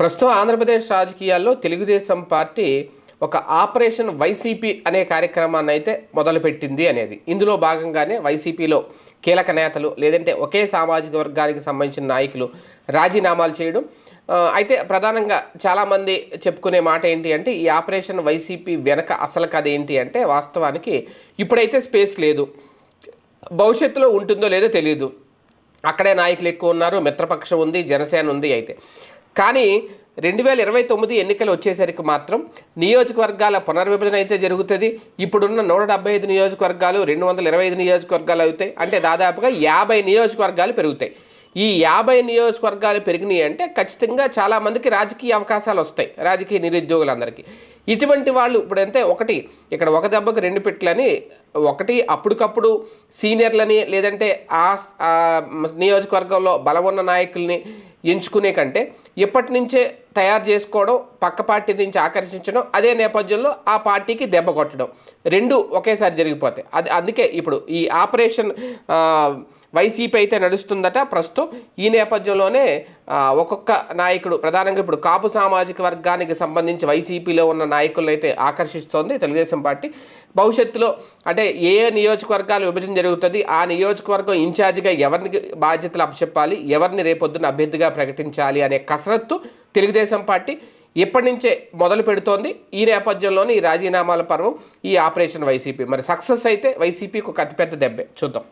ప్రస్తుతం ఆంధ్రప్రదేశ్ రాజకీయాల్లో తెలుగుదేశం పార్టీ ఒక ఆపరేషన్ వైసీపీ అనే కార్యక్రమాన్ని అయితే మొదలుపెట్టింది అనేది. ఇందులో భాగంగానే వైసీపీలో కీలక నేతలు లేదంటే ఒకే సామాజిక వర్గానికి సంబంధించిన నాయకులు రాజీనామాలు చేయడం. అయితే ప్రధానంగా చాలామంది చెప్పుకునే మాట ఏంటి అంటే ఈ ఆపరేషన్ వైసీపీ వెనక అసలు కథ ఏంటి అంటే వాస్తవానికి ఇప్పుడైతే స్పేస్ లేదు. భవిష్యత్తులో ఉంటుందో లేదో తెలియదు అక్కడే నాయకులు ఎక్కువ ఉన్నారు మిత్రపక్షం ఉంది జనసేన ఉంది అయితే. కానీ రెండు వేల ఇరవై తొమ్మిది ఎన్నికలు వచ్చేసరికి మాత్రం నియోజకవర్గాల పునర్విభజన అయితే జరుగుతుంది. ఇప్పుడున్న నూట డెబ్బై ఐదు నియోజకవర్గాలు రెండు వందల ఇరవై ఐదు నియోజకవర్గాలు అవుతాయి. అంటే దాదాపుగా యాభై నియోజకవర్గాలు పెరుగుతాయి. ఈ యాభై నియోజకవర్గాలు పెరిగినాయి అంటే ఖచ్చితంగా చాలామందికి రాజకీయ అవకాశాలు వస్తాయి. రాజకీయ నిరుద్యోగులందరికీ. ఇటువంటి వాళ్ళు ఇప్పుడంటే ఒకటి ఇక్కడ ఒక దెబ్బకు రెండు పెట్లని ఒకటి అప్పటికప్పుడు సీనియర్లని లేదంటే ఆ ఆ నియోజకవర్గంలో బలం ఉన్న నాయకుల్ని ఎంచుకునే కంటే ఇప్పటి నుంచే తయారు చేసుకోవడం పక్క పార్టీ నుంచి ఆకర్షించడం అదే నేపథ్యంలో ఆ పార్టీకి దెబ్బ కొట్టడం. రెండు ఒకేసారి జరిగిపోతాయి. అది అందుకే ఇప్పుడు ఈ ఆపరేషన్ వైసీపీ అయితే నడుస్తుందట. ప్రస్తుతం ఈ నేపథ్యంలోనే ఒక్కొక్క నాయకుడు ప్రధానంగా ఇప్పుడు కాపు సామాజిక వర్గానికి సంబంధించి వైసీపీలో ఉన్న నాయకులను అయితే ఆకర్షిస్తోంది తెలుగుదేశం పార్టీ. భవిష్యత్తులో అంటే ఏ నియోజకవర్గాలు విభజన జరుగుతుంది ఆ నియోజకవర్గం ఇన్ఛార్జిగా ఎవరిని బాధ్యతలు అప్పచెప్పాలి ఎవరిని రేపొద్దున అభ్యర్థిగా ప్రకటించాలి అనే కసరత్తు తెలుగుదేశం పార్టీ ఇప్పటి నుంచే మొదలు పెడుతోంది. ఈ నేపథ్యంలోనే ఈ రాజీనామాల పర్వం ఈ ఆపరేషన్ వైసీపీ. మరి సక్సెస్ అయితే వైసీపీకి ఒక అతిపెద్ద దెబ్బే. చూద్దాం.